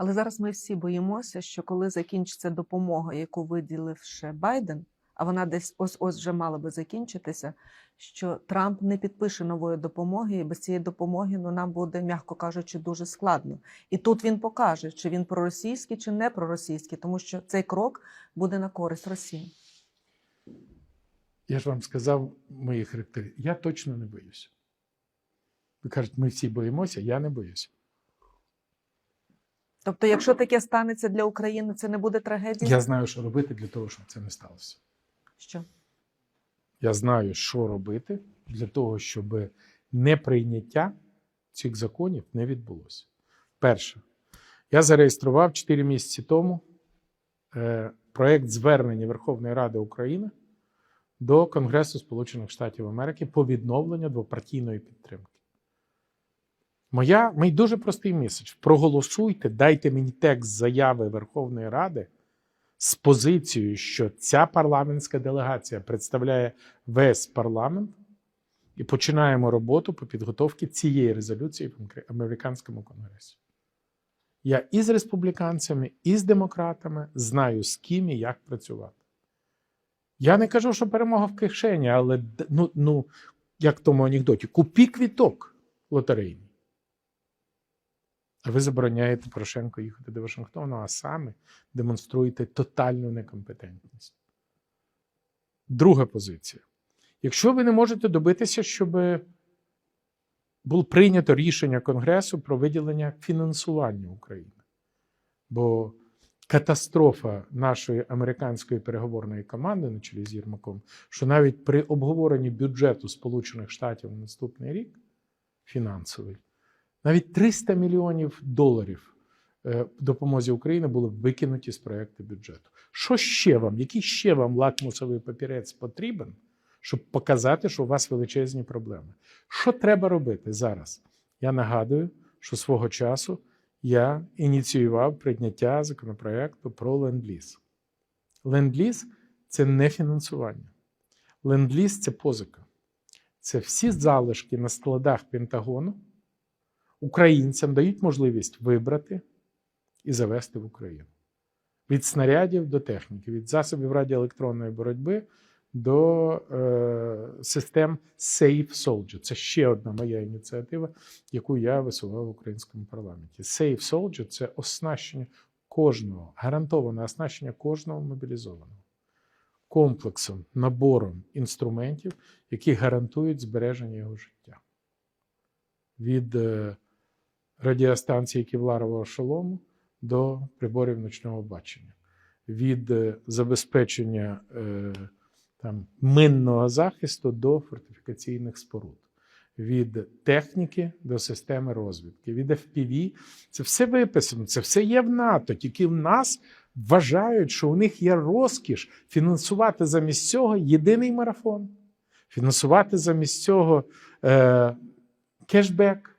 Але зараз ми всі боїмося, що коли закінчиться допомога, яку виділив ще Байден, а вона десь ось ось вже мала би закінчитися, що Трамп не підпише нової допомоги, і без цієї допомоги ну, нам буде, м'яко кажучи, дуже складно. І тут він покаже, чи він проросійський, чи не проросійський, тому що цей крок буде на користь Росії. Я ж вам сказав мої характери. Я точно не боюся. Ви кажете, ми всі боїмося, я не боюся. Тобто, якщо таке станеться для України, це не буде трагедія? Я знаю, що робити для того, щоб це не сталося. Що? Я знаю, що робити для того, щоб неприйняття цих законів не відбулося. Перше, я зареєстрував 4 місяці тому е, проєкт звернення Верховної Ради України до Конгресу Сполучених Штатів Америки по відновленню двопартійної підтримки. Моя, мій дуже простий меседж. Проголосуйте, дайте мені текст заяви Верховної Ради з позицією, що ця парламентська делегація представляє весь парламент, і починаємо роботу по підготовці цієї резолюції в американському конгресі. Я і з республіканцями, і з демократами знаю, з ким і як працювати. Я не кажу, що перемога в кишені, але ну, ну, як в тому анекдоті, купі квіток лотерейний. А ви забороняєте Порошенко їхати до Вашингтону, а саме демонструєте тотальну некомпетентність. Друга позиція. Якщо ви не можете добитися, щоб було прийнято рішення Конгресу про виділення фінансування України, бо катастрофа нашої американської переговорної команди на чолі з Єрмаком, що навіть при обговоренні бюджету Сполучених Штатів на наступний рік фінансовий, навіть 300 мільйонів доларів е, допомозі Україні були викинуті з проекту бюджету. Що ще вам? Який ще вам лакмусовий папірець потрібен, щоб показати, що у вас величезні проблеми? Що треба робити зараз? Я нагадую, що свого часу я ініціював прийняття законопроекту про ленд-ліз. Ленд-ліз це не фінансування. Ленд-ліз це позика. Це всі залишки на складах Пентагону українцям дають можливість вибрати і завести в Україну. Від снарядів до техніки, від засобів радіоелектронної боротьби до е, систем Safe Soldier. Це ще одна моя ініціатива, яку я висував в українському парламенті. Safe Soldier – це оснащення кожного, гарантоване оснащення кожного мобілізованого комплексом, набором інструментів, які гарантують збереження його життя. Від е, радіостанції Ківларового шолому до приборів ночного бачення, від е, забезпечення е, там, минного захисту до фортифікаційних споруд, від техніки до системи розвідки, від FPV. Це все виписано, це все є в НАТО. Тільки в нас вважають, що у них є розкіш фінансувати замість цього єдиний марафон, фінансувати замість цього е, кешбек,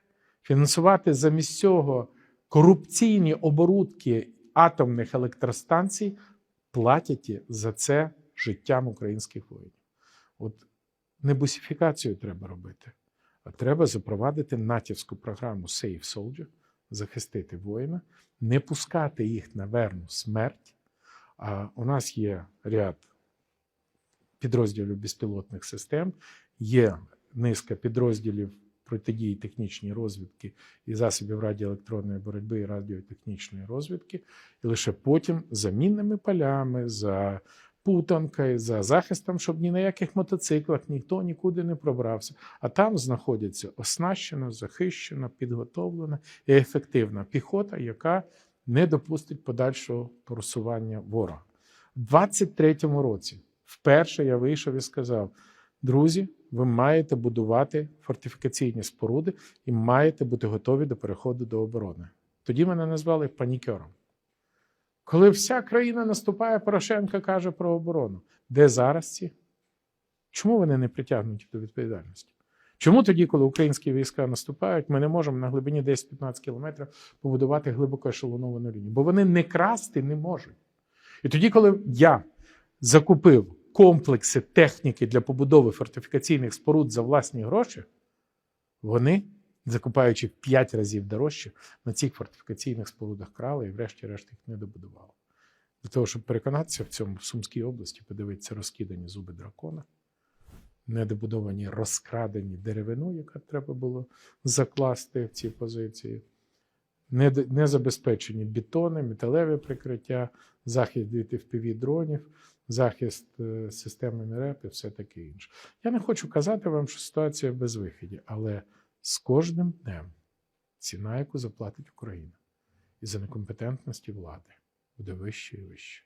фінансувати замість цього корупційні оборудки атомних електростанцій, платять за це життям українських воїнів. От не бусифікацію треба робити, а треба запровадити натівську програму Safe Soldier, захистити воїна, не пускати їх на верну смерть. А у нас є ряд підрозділів безпілотних систем, є низка підрозділів протидії технічній розвідки і засобів радіоелектронної боротьби і радіотехнічної розвідки, і лише потім за мінними полями, за путанкою, за захистом, щоб ні на яких мотоциклах ніхто нікуди не пробрався. А там знаходиться оснащена, захищена, підготовлена і ефективна піхота, яка не допустить подальшого просування ворога. У 23-му році вперше я вийшов і сказав: друзі, ви маєте будувати фортифікаційні споруди і маєте бути готові до переходу до оборони. Тоді мене назвали панікером. Коли вся країна наступає, Порошенко каже про оборону. Де зараз ці? Чому вони не притягнуті до відповідальності? Чому тоді, коли українські війська наступають, ми не можемо на глибині 10-15 кілометрів побудувати глибоко ешелоновану лінію? Бо вони не красти не можуть. І тоді, коли я закупив комплекси техніки для побудови фортифікаційних споруд за власні гроші, вони закупаючи в 5 разів дорожче, на цих фортифікаційних спорудах крали і врешті-решт їх не добудували. Для того, щоб переконатися в цьому, в Сумській області подивитися розкидані зуби дракона, недобудовані розкрадені деревину, яка треба було закласти в ці позиції, не, забезпечені бетони, металеве прикриття, захист від дронів, захист системи МРЕП і все таке інше. Я не хочу казати вам, що ситуація без вихідів, але з кожним днем ціна, яку заплатить Україна, і за некомпетентності влади буде вище і вище.